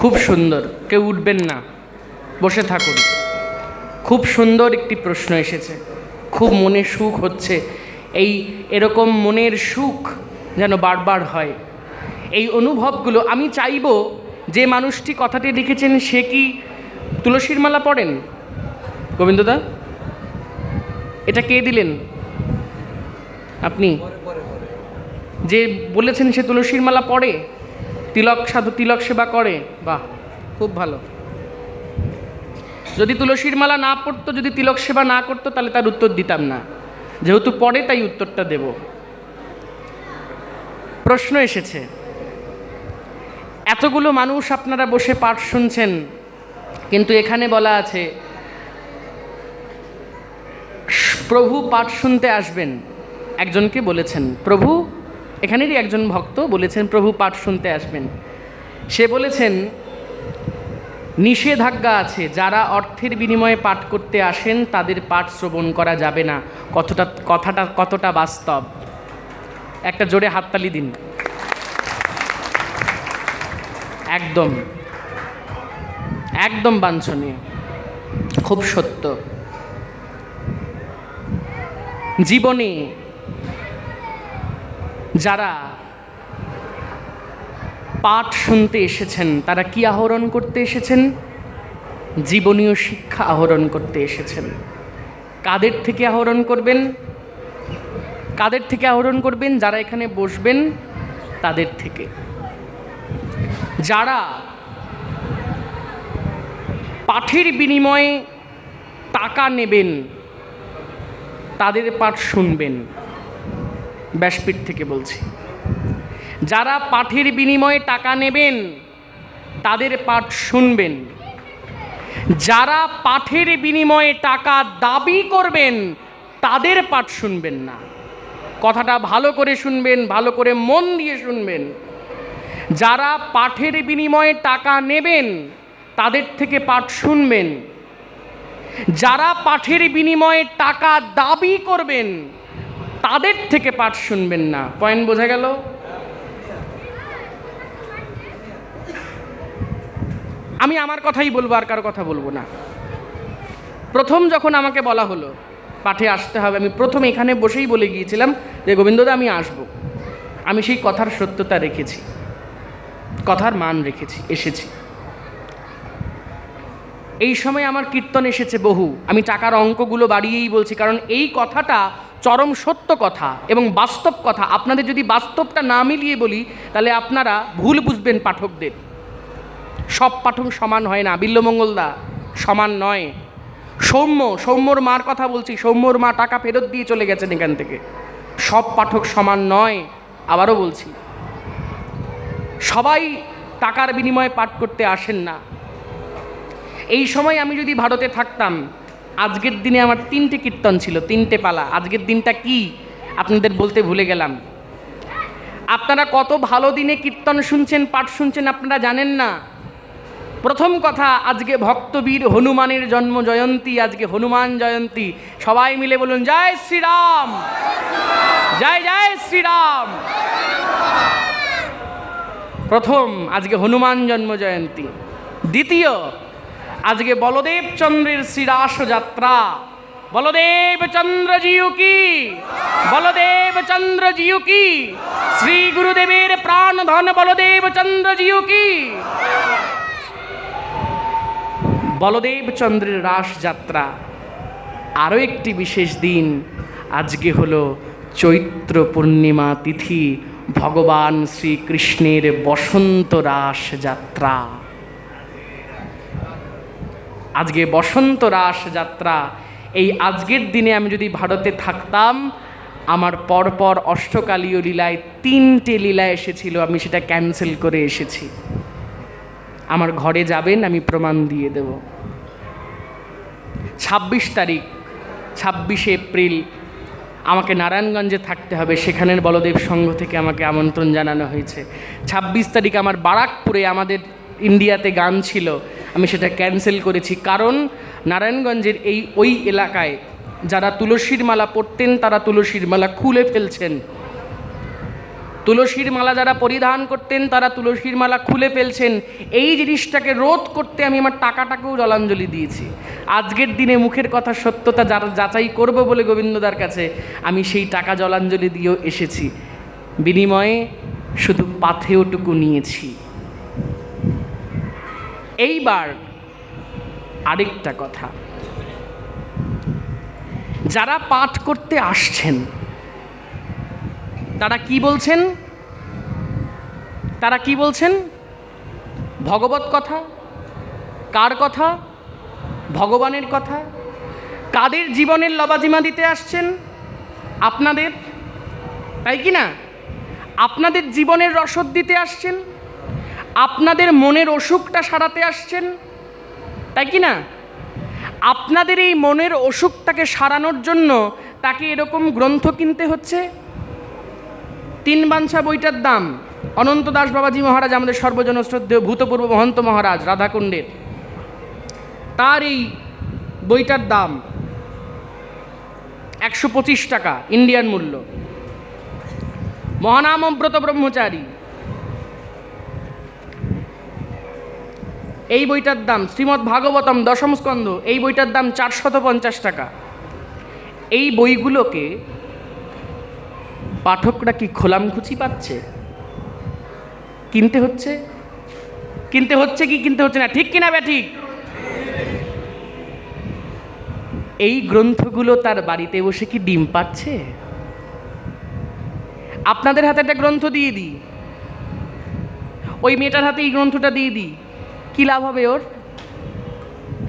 খুব সুন্দর, কেউ উঠবেন না, বসে থাকুন। খুব সুন্দর একটি প্রশ্ন এসেছে, খুব মনে সুখ হচ্ছে, এই এরকম মনের সুখ যেন বারবার হয়। এই অনুভবগুলো আমি চাইব যে মানুষটি কথাটি লিখেছেন সে কি তুলসীর মালা পড়েন গোবিন্দদা, এটা কে দিলেন? আপনি? যে বলেছেন সে তুলসীর মালা পড়ে তিলক সাধু তিলক সেবা করে। বাহ, খুব ভালো। যদি তুলসীর মালা না পড়তো, যদি তিলক সেবা না করতো, তাহলে তার উত্তর দিতাম না। যেহেতু পড়ে, তাই উত্তরটা দেব। প্রশ্ন এসেছে, এতগুলো মানুষ আপনারা বসে পাঠ শুনছেন, কিন্তু এখানে বলা আছে, প্রভু পাঠ শুনতে আসবেন। একজনকে বলেছেন, প্রভু এখানেরই একজন ভক্ত বলেছেন, প্রভু পাঠ শুনতে আসবেন। সে বলেছেন, নিষেধাজ্ঞা আছে, যারা অর্থের বিনিময়ে পাঠ করতে আসেন, তাদের পাঠ শ্রবণ করা যাবে না। কতটা কথাটা কতটা বাস্তব? একটা জোরে হাততালি দিন। একদম একদম বাঞ্ছনীয়, খুব সত্য। জীবনে যারা পাঠ শুনতে এসেছেন, তারা কি আহরণ করতে এসেছেন? জীবনীয় শিক্ষা আহরণ করতে এসেছেন। কাদের থেকে আহরণ করবেন? কাদের থেকে আহরণ করবেন? যারা এখানে বসবেন, তাদের থেকে। যারা পাঠের বিনিময়ে টাকা নেবেন, তাদের পাঠ শুনবেন। ব্যাসপীঠ থেকে বলছি। যারা পাঠের বিনিময়ে টাকা নেবেন, তাদের পাঠ শুনবেন। যারা পাঠের বিনিময়ে টাকা দাবি করবেন, তাদের পাঠ শুনবেন না। কথাটা ভালো করে শুনবেন, ভালো করে মন দিয়ে শুনবেন। যারা পাঠের বিনিময়ে টাকা নেবেন, তাদের থেকে পাঠ শুনবেন। যারা পাঠের বিনিময়ে টাকা দাবি করবেন তাদের থেকে পাঠ শুনবেন না। পয়েন্ট বোঝা গেল? আমি আমার কথাই বলব, আর কারও কথা বলব না। প্রথম যখন আমাকে বলা হলো, পাঠে আসতে হবে, আমি প্রথম এখানে বসেই বলে গিয়েছিলাম যে, গোবিন্দদা, আমি আসব। আমি সেই কথার সত্যতা রেখেছি, কথার মান রেখেছি, এসেছি। এই সময় আমার কীর্তন এসেছে বহু। আমি টাকার অঙ্কগুলো বাড়িয়েই বলছি, কারণ এই কথাটা চরম সত্য কথা এবং বাস্তব কথা। আপনাদের যদি বাস্তবটা না মিলিয়ে বলি, তাহলে আপনারা ভুল বুঝবেন পাঠকদের। সব পাঠক সমান হয় না। বিল্লমঙ্গলদা সমান নয়। সৌম্য, সৌম্যর মার কথা বলছি। সৌম্যর মা টাকা ফেরত দিয়ে চলে গেছেন এখান থেকে। সব পাঠক সমান নয়, আবারও বলছি। সবাই টাকার বিনিময়ে পাঠ করতে আসেন না। এই সময় আমি যদি ভারতে থাকতাম আজকের দিনে আমার তিনটে কীর্তন ছিল, তিনটে পালা। আজকের দিনটা কি? আপনাদের বলতে ভুলে গেলাম। আপনারা কত ভালো দিনে কীর্তন শুনছেন, পাঠ শুনছেন আপনারা জানেন না? প্রথম কথা, আজকে ভক্তবীর হনুমানের জন্ম জয়ন্তী, আজকে হনুমান জয়ন্তী। সবাই মিলে বলুন, জয় শ্রীরাম! জয় জয় শ্রীরাম! প্রথম, আজকে হনুমান জন্ম জয়ন্তী। দ্বিতীয় আজকে বলদেব চন্দ্রের শ্রীরাস যাত্রা বলদেব কি? বলদেব কি? শ্রী গুরুদেবের প্রাণ ধন বলদেব চন্দ্রজিউ কি? বলদেব চন্দ্রের রাস যাত্রা আরও একটি বিশেষ দিন আজকে হলো চৈত্র পূর্ণিমা তিথি, ভগবান শ্রীকৃষ্ণের বসন্ত রাস যাত্রা আজকে বসন্ত রাস যাত্রা। এই আজকের দিনে আমি যদি ভারতে থাকতাম, আমার পরপর অষ্টকালীয় লীলায় তিনটে লীলা এসেছিল, আমি সেটা ক্যান্সেল করে এসেছি। আমার ঘরে যাবেন, আমি প্রমাণ দিয়ে দেব। ছাব্বিশ তারিখ, ছাব্বিশে এপ্রিল, আমাকে নারায়ণগঞ্জে থাকতে হবে। সেখানের বলদেব সংঘ থেকে আমাকে আমন্ত্রণ জানানো হয়েছে। ছাব্বিশ তারিখ আমার বারাকপুরে আমাদের ইন্ডিয়াতে গান ছিল। আমি সেটা ক্যান্সেল করেছি। কারণ নারায়ণগঞ্জের এই, ওই এলাকায় যারা তুলসীর মালা পড়তেন তারা তুলসীর মালা খুলে ফেলছেন। তুলসীর মালা যারা পরিধান করতেন, তারা তুলসীর মালা খুলে ফেলছেন। এই জিনিসটাকে রোধ করতে আমি আমার টাকাটাকেও জলাঞ্জলি দিয়েছি। আজকের দিনে মুখের কথা সত্যতা যারা যাচাই করব বলে গোবিন্দদার কাছে আমি সেই টাকা জলাঞ্জলি দিয়েও এসেছি। বিনিময়ে শুধু পাথেওটুকু নিয়েছি। এইবার আরেকটা কথা। যারা পাঠ করতে আসছেন, তারা কি বলছেন? তারা কি বলছেন? ভগবত কথা? কার কথা? ভগবানের কথা? কাদের জীবনের লবাজিমা দিতে আসছেন? আপনাদের? তাই কি না? আপনাদের জীবনের রসদ দিতে আসছেন? আপনাদের মনের অসুখটা সারাতে আসছেন? তাই কি না? আপনাদের এই মনের অসুখটাকে সারানোর জন্য তাকে এরকম গ্রন্থ কিনতে হচ্ছে? তিন বাঞ্ছা বইটার দাম। অনন্ত দাস বাবাজি মহারাজ, আমাদের সর্বজন শ্রদ্ধেয় ভূতপূর্ব মহন্ত মহারাজ রাধাকুণ্ডের। তার এই বইটার দাম একশো পঁচিশ টাকা, ইন্ডিয়ান মূল্য। মহানামব্রত ব্রহ্মচারী। এই বইটার দাম শ্রীমদ্ ভাগবতম দশম স্কন্ধ, এই বইটার দাম চারশত পঞ্চাশ টাকা। এই বইগুলোকে পাঠকরা কি খোলামখুচি পাচ্ছে? কিনতে হচ্ছে? কিনতে হচ্ছে কি কিনতে হচ্ছে না? ঠিক কিনা ঠিক এই গ্রন্থগুলো তার বাড়িতে বসে কি ডিম পাচ্ছে আপনাদের হাতে একটা গ্রন্থ দিয়ে দিই। ওই মেয়েটার হাতে এই গ্রন্থটা দিয়ে দিই। কি লাভ হবে ওর?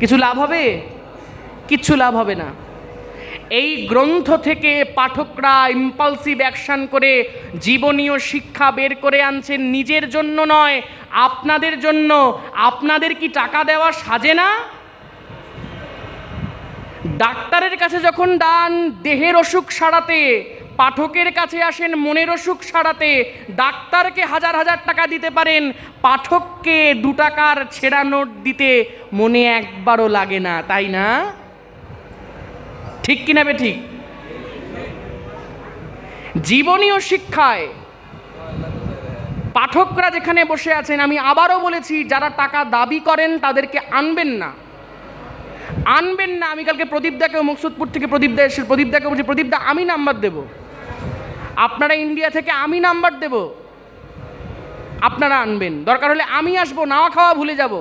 কিছু লাভ হবে? কিচ্ছু লাভ হবে না। এই গ্রন্থ থেকে পাঠকরা ইম্পালসিভ অ্যাকশন করে জীবনীয় শিক্ষা বের করে আনছেন নিজের জন্য নয়, আপনাদের জন্য। আপনাদের কি টাকা দেওয়া সাজে না? ডাক্তারের কাছে যখন ডান দেহের অসুখ সারাতে, পাঠকের কাছে আসেন মনের অসুখ সারাতে, ডাক্তারকে হাজার হাজার টাকা দিতে পারেন, পাঠককে দু টাকার ছেঁড়া নোট দিতে মনে একবারও লাগে না, তাই না? ঠিক কিনা বে ঠিক? জীবনীয় শিক্ষায় পাঠকরা যেখানে বসে আছেন, আমি আবারও বলেছি, যারা টাকা দাবি করেন তাদেরকে আনবেন না। আনবেন না, আমি কালকে প্রদীপদাকে মুকসুদপুর থেকে প্রদীপদা এসে প্রদীপদাকে বলছি প্রদীপদা আমি নাম্বার দেব। আপনারা ইন্ডিয়া থেকে আমি নাম্বার দেব। আপনারা আনবেন। দরকার হলে আমি আসব, নাওয়া খাওয়া ভুলে যাব।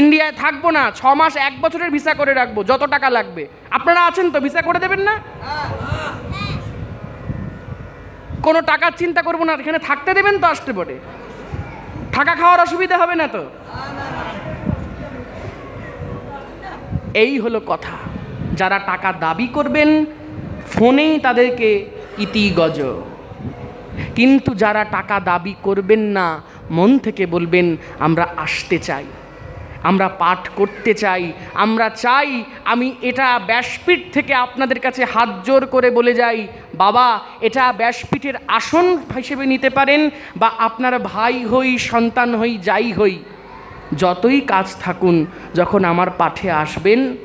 ইন্ডিয়ায় থাকব না, ছ মাস এক বছরের ভিসা করে রাখব, যত টাকা লাগবে। আপনারা আছেন তো, ভিসা করে দেবেন না? কোনো টাকার চিন্তা করব না, এখানে থাকতে দেবেন তো আসতে পরে। থাকা খাওয়ার অসুবিধা হবে না তো? এই হলো কথা। যারা টাকা দাবি করবেন, ফোনেই তাদেরকে ইতি গজ কিন্তু যারা টাকা দাবি করবেন না, মন থেকে বলবেন, আমরা আসতে চাই। আমরা পাঠ করতে চাই। আমরা চাই আমি এটা ব্যাসপীঠ থেকে আপনাদের কাছে হাত জোর করে বলে যাই, বাবা, এটা ব্যাসপীঠের আসন হিসেবে নিতে পারেন বা আপনার ভাই হই, সন্তান হই, যাই হই। যতই কাজ থাকুন, যখন আমার পাঠে আসবেন,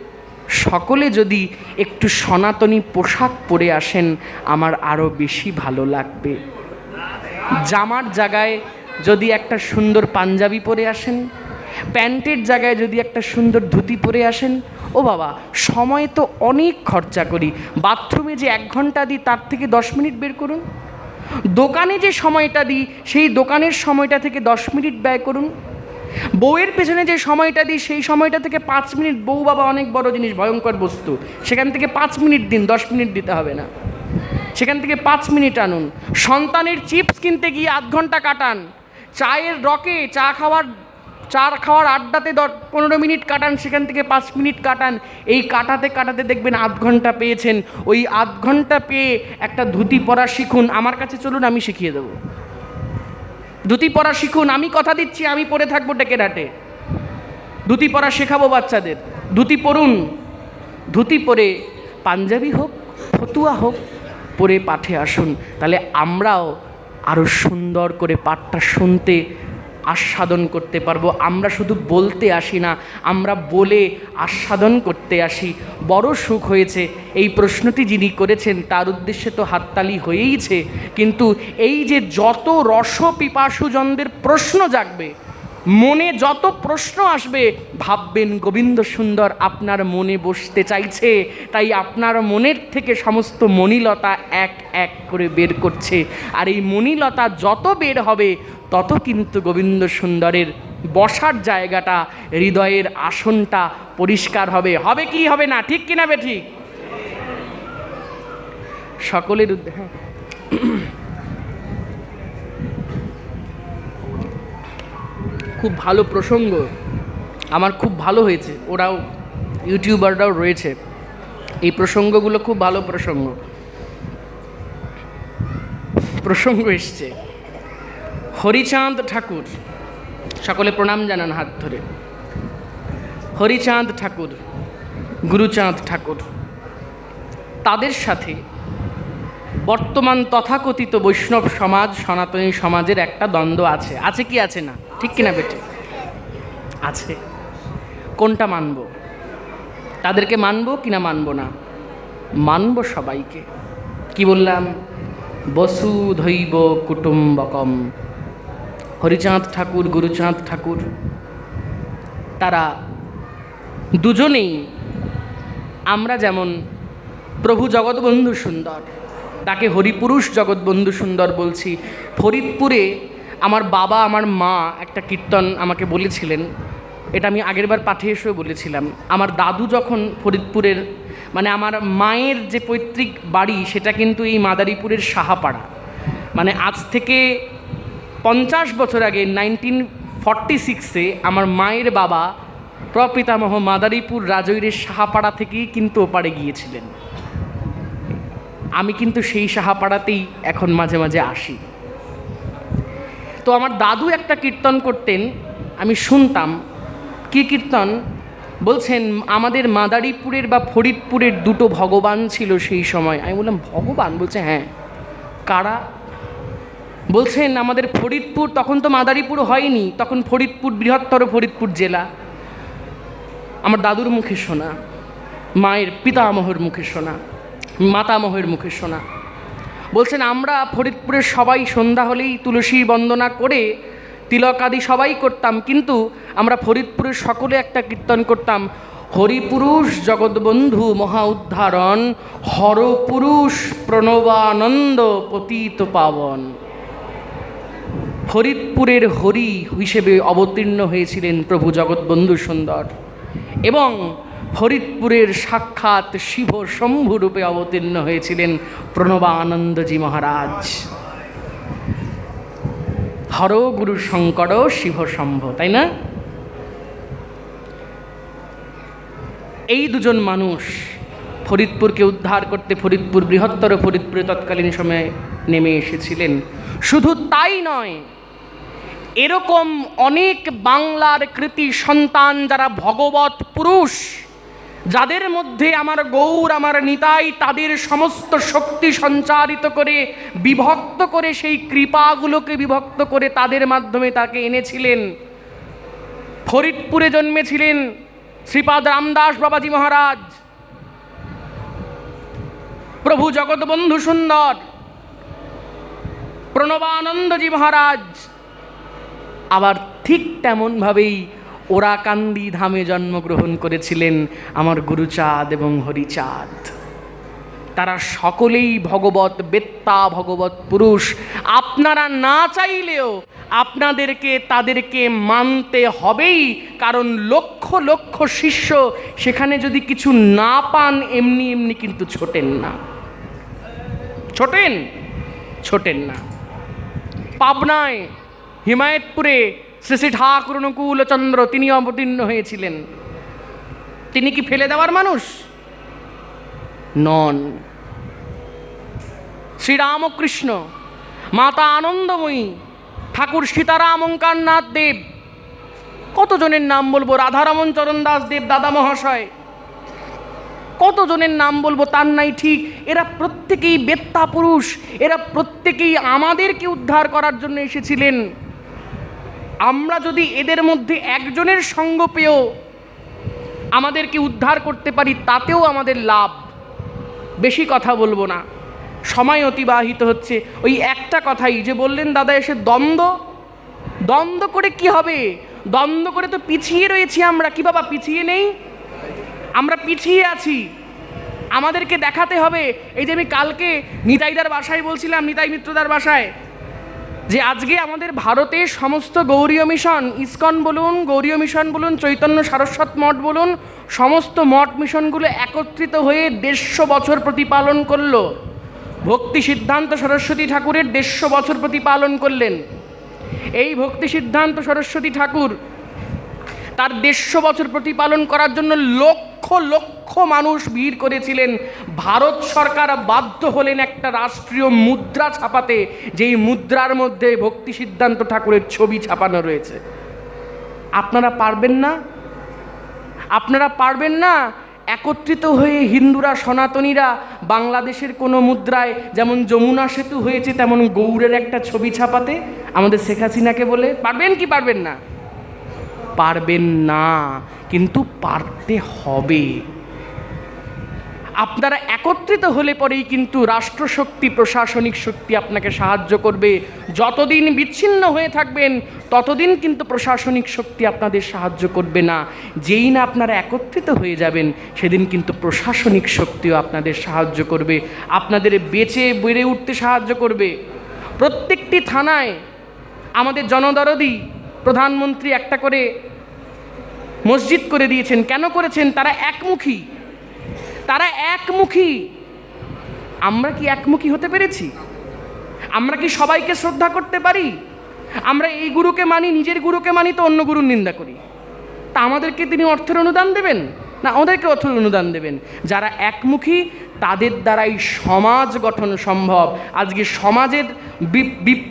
সকলে যদি একটু সনাতনী পোশাক পরে আসেন, আমার আরও বেশি ভালো লাগবে। জামার জায়গায় যদি একটা সুন্দর পাঞ্জাবি পরে আসেন, প্যান্টের জায়গায় যদি একটা সুন্দর ধুতি পরে আসেন, ও বাবা, সময় তো অনেক খরচা করি। বাথরুমে যে এক ঘণ্টা দিই, তার থেকে দশ মিনিট বের করুন। দোকানে যে সময়টা দিই, সেই দোকানের সময়টা থেকে দশ মিনিট ব্যয় করুন। বউয়ের পেছনে যে সময়টা দিই, সেই সময়টা থেকে পাঁচ মিনিট বউ বাবা অনেক বড় জিনিস, ভয়ঙ্কর বস্তু। সেখান থেকে পাঁচ মিনিট দিন, দশ মিনিট দিতে হবে না। সেখান থেকে পাঁচ মিনিট আনুন। সন্তানের চিপস কিনতে গিয়ে আধ ঘণ্টা কাটান। চায়ের রকে চা খাওয়ার চা খাওয়ার আড্ডাতে দশ, পনেরো মিনিট কাটান, সেখান থেকে পাঁচ মিনিট কাটান। এই কাটাতে কাটাতে দেখবেন আধ ঘণ্টা পেয়েছেন। ওই আধ ঘণ্টা পেয়ে একটা ধুতি পরা শিখুন। আমার কাছে চলুন, আমি শিখিয়ে দেবো। ধুতি পরা শিখুন, আমি কথা দিচ্ছি, আমি পরে থাকব ডেকে ডাটে ধুতি পরা শেখাবো বাচ্চাদের। ধুতি পরুন, ধুতি পরে পাঞ্জাবি হোক, ফতুয়া হোক, পরে পাঠে আসুন। তাহলে আমরাও আরও সুন্দর করে পাঠটা শুনতে আস্বাদন করতে পারব। আমরা শুধু বলতে আসি না, আমরা বলে আস্বাদন করতে আসি। বড় সুখ হয়েছে, এই প্রশ্নটি যিনি করেছেন তার উদ্দেশ্যে তো হাততালি হয়েইছে। কিন্তু এই যে যত রস পিপাসুজনদের প্রশ্ন জাগবে মনে যত প্রশ্ন আসবে, ভাববেন গোবিন্দ সুন্দর আপনার মনে বসতে চাইছে। তাই আপনার মনের থেকে সমস্ত মণিলতা এক এক করে বের করছে। আর এই মণিলতা যত বের হবে, তত কিন্তু গোবিন্দ সুন্দরের বসার জায়গাটা, হৃদয়ের আসনটা পরিষ্কার হবে। হবে কি, হবে না? ঠিক কিনা বে ঠিক? সকলের হ্যাঁ। খুব ভালো প্রসঙ্গ। আমার খুব ভালো হয়েছে। ওরাও, ইউটিউবাররাও রয়েছে। এই প্রসঙ্গগুলো খুব ভালো প্রসঙ্গ। প্রসঙ্গ এসছে। হরিচাঁদ ঠাকুর। সকলে প্রণাম জানান হাত ধরে। হরিচাঁদ ঠাকুর, গুরুচাঁদ ঠাকুর। তাদের সাথে বর্তমান তথাকথিত বৈষ্ণব সমাজ, সনাতনী সমাজের একটা দ্বন্দ্ব আছে। আছে কি আছে না? ঠিক কিনা বেটে? আছে। কোনটা মানব? তাদেরকে মানব কি না মানবো না? মানব সবাইকে। কি বললাম? বসুধৈব কুটুম্বকম। হরিচাঁদ ঠাকুর, গুরুচাঁদ ঠাকুর। তারা দুজনেই আমরা যেমন প্রভু জগৎবন্ধু সুন্দর, তাকে হরিপুরুষ জগৎবন্ধু সুন্দর বলছি। ফরিদপুরে আমার বাবা, আমার মা একটা কীর্তন আমাকে বলেছিলেন। এটা আমি আগেরবার পাঠে এসেও বলেছিলাম। আমার দাদু যখন ফরিদপুরের মানে আমার মায়ের যে পৈতৃক বাড়ি, সেটা কিন্তু এই মাদারীপুরের সাহাপাড়া। মানে আজ থেকে পঞ্চাশ বছর আগে, নাইনটিন ফর্টি সিক্সে আমার মায়ের বাবা প্রপিতামহ মাদারীপুর রাজৈরের সাহাপাড়া থেকেই কিন্তু ওপারে গিয়েছিলেন। আমি কিন্তু সেই সাহাপাড়াতেই এখন মাঝে মাঝে আসি। তো আমার দাদু একটা কীর্তন করতেন, আমি শুনতাম। কি কীর্তন? বলছেন, আমাদের মাদারীপুরের বা ফরিদপুরের দুটো ভগবান ছিল সেই সময়। আমি বললাম, ভগবান? বলছে হ্যাঁ। কারা? বলছেন, আমাদের ফরিদপুর, তখন তো মাদারীপুর হয়নি, তখন ফরিদপুর, বৃহত্তর ফরিদপুর জেলা। আমার দাদুর মুখে শোনা, মায়ের পিতামহর মুখে শোনা, মাতামহের মুখে শোনা। বলছেন, আমরা ফরিদপুরের সবাই সন্ধ্যা হলেই তুলসী বন্দনা করে তিলক আদি সবাই করতাম, কিন্তু আমরা ফরিদপুরের সকলে একটা কীর্তন করতাম, হরিপুরুষ জগৎবন্ধু মহা উদ্ধারণ, হরপুরুষ প্রণবানন্দ পতিত পাবন। ফরিদপুরের হরি হিসেবে অবতীর্ণ হয়েছিলেন প্রভু জগৎবন্ধু সুন্দর এবং ফরিদপুরের সাক্ষাৎ শিব শম্ভু রূপে অবতীর্ণ হয়েছিলেন প্রণবানন্দজি মহারাজ। হর গুরু শঙ্কর শিব শম্ভ, তাই না? এই দুজন মানুষ ফরিদপুরকে উদ্ধার করতে ফরিদপুর বৃহত্তর ফরিদপুরে তৎকালীন সময়ে নেমে এসেছিলেন। শুধু তাই নয়, এরকম অনেক বাংলার কৃতি সন্তান যারা ভগবত পুরুষ যাদের মধ্যে আমার গৌর, আমার নিতাই, তাদের সমস্ত শক্তি সঞ্চারিত করে, বিভক্ত করে সেই কৃপাগুলোকে বিভক্ত করে তাদের মাধ্যমে তাকে এনেছিলেন। ফরিদপুরে জন্মেছিলেন শ্রীপাদ রামদাস বাবাজি মহারাজ। প্রভু জগৎবন্ধু সুন্দর। প্রণবানন্দজি মহারাজ। আবার ঠিক তেমনভাবেই ওরাকান্দি ধামে জন্মগ্রহণ করেছিলেন আমার গুরুচাঁদ এবং হরিচাঁদ। তারা সকলেই ভগবত বেত্তা, ভগবত পুরুষ। আপনারা না চাইলেও আপনাদেরকে, তাদেরকে মানতে হবেই, কারণ লক্ষ লক্ষ শিষ্য সেখানে যদি কিছু না পান, এমনি এমনি কিন্তু ছোটেন না। ছোটেন? ছোটেন না। পাবনায়, হিমায়তপুরে শ্রী শ্রী ঠাকুর অনুকূলচন্দ্র তিনি অবতীর্ণ হয়েছিলেন। তিনি কি ফেলে দেওয়ার মানুষ? নন। শ্রীরামকৃষ্ণ, মাতা আনন্দময়ী, ঠাকুর সীতারাম ওঙ্কারনাথ দেব, কতজনের নাম বলব রাধারমন চরণ দাস দেব, দাদা মহাশয়? কতজনের নাম বলব তার নাই ঠিক। এরা প্রত্যেকেই বেত্তা পুরুষ, এরা প্রত্যেকেই আমাদেরকে উদ্ধার করার জন্য এসেছিলেন। আমরা যদি এদের মধ্যে একজনের সঙ্গ পেয়েও আমাদেরকে উদ্ধার করতে পারি, তাতেও আমাদের লাভ। বেশি কথা বলব না। সময় অতিবাহিত হচ্ছে। ওই একটা কথাই, যে বললেন, দাদা, এসে দ্বন্দ্ব? দ্বন্দ্ব করে কি হবে? দ্বন্দ্ব করে তো পিছিয়ে রয়েছি আমরা। কি বাবা, পিছিয়ে নেই? আমরা পিছিয়ে আছি। আমাদেরকে দেখাতে হবে। এই যে আমি কালকে নিতাইদার বাসায় বলছিলাম, নিতাই মিত্রদার বাসায় যে আজকে আমাদের ভারতে সমস্ত গৌরীয় মিশন, ইস্কন বলুন, গৌরীয় মিশন বলুন, চৈতন্য সারস্বত মঠ বলুন, সমস্ত মঠ মিশনগুলো একত্রিত হয়ে দেড়শো বছর প্রতিপালন করল। ভক্তি সিদ্ধান্ত সরস্বতী ঠাকুরের দেড়শো বছর প্রতিপালন করলেন। এই ভক্তি সিদ্ধান্ত সরস্বতী ঠাকুর তার দেড়শো বছর প্রতিপালন করার জন্য লক্ষ লক্ষ মানুষ ভিড় করেছিলেন। ভারত সরকার বাধ্য হলেন একটা রাষ্ট্রীয় মুদ্রা ছাপাতে, যেই মুদ্রার মধ্যে ভক্তি সিদ্ধান্ত ঠাকুরের ছবি ছাপানো রয়েছে। আপনারা পারবেন না? আপনারা পারবেন না? একত্রিত হয়ে হিন্দুরা, সনাতনীরা বাংলাদেশের কোনো মুদ্রায় যেমন যমুনা সেতু হয়েছে, তেমন গৌড়ের একটা ছবি ছাপাতে, আমাদের শেখ হাসিনাকে বলে, পারবেন কি পারবেন না? পারবেন না। কিন্তু পারতে হবে। আপনারা একত্রিত হলে পরেই কিন্তু রাষ্ট্রশক্তি, প্রশাসনিক শক্তি আপনাকে সাহায্য করবে। যতদিন বিচ্ছিন্ন হয়ে থাকবেন, ততদিন কিন্তু প্রশাসনিক শক্তি আপনাদের সাহায্য করবে না। যেই না আপনারা একত্রিত হয়ে যাবেন, সেদিন কিন্তু প্রশাসনিক শক্তিও আপনাদের সাহায্য করবে। আপনাদের বেঁচে বেড়ে উঠতে সাহায্য করবে। প্রত্যেকটি থানায় আমাদের জনদরদি, প্রধানমন্ত্রী একটা করে মসজিদ করে দিয়েছেন। কেন করেছেন? তারা একমুখী। তারা একমুখী। আমরা কি একমুখী হতে পেরেছি? আমরা কি সবাইকে শ্রদ্ধা করতে পারি? আমরা এই গুরুকে মানি, নিজের গুরুকে মানি তো অন্য গুরুর নিন্দা করি। তা আমাদেরকে তিনি অর্থের অনুদান দেবেন? না আমাদেরকে অর্থের অনুদান দেবেন? যারা একমুখী তাদের দ্বারাই সমাজ গঠন সম্ভব। আজকে সমাজের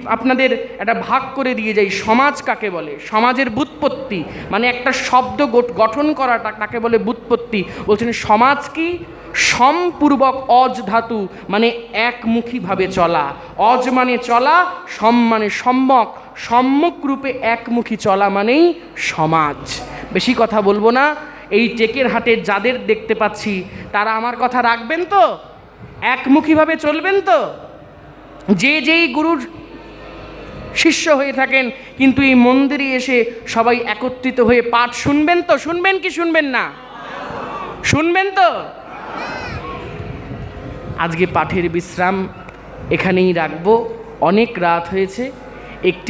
আপনাদের একটা ভাগ করে দিয়ে যাই, সমাজ কাকে বলে? সমাজের বুৎপত্তি। মানে একটা শব্দ গঠন করাটা তাকে বলে বুৎপত্তি? বলছেন সমাজ কি? সম্পূর্বক অজ ধাতু মানে একমুখীভাবে চলা। অজ মানে চলা, সম মানে সম্যক। সম্যক রূপে একমুখী চলা মানেই সমাজ। বেশি কথা বলব না। এই টেকের হাটে যাদের দেখতে পাচ্ছি তারা আমার কথা রাখবেন তো? একমুখীভাবে চলবেন তো? যে যেই গুরুর শিষ্য হয়ে থাকেন, কিন্তু এই মন্দিরে এসে সবাই একত্রিত হয়ে পাঠ শুনবেন তো? শুনবেন কি শুনবেন না? শুনবেন তো? আজকে পাঠের বিশ্রাম এখানেই রাখব। অনেক রাত হয়েছে, একটি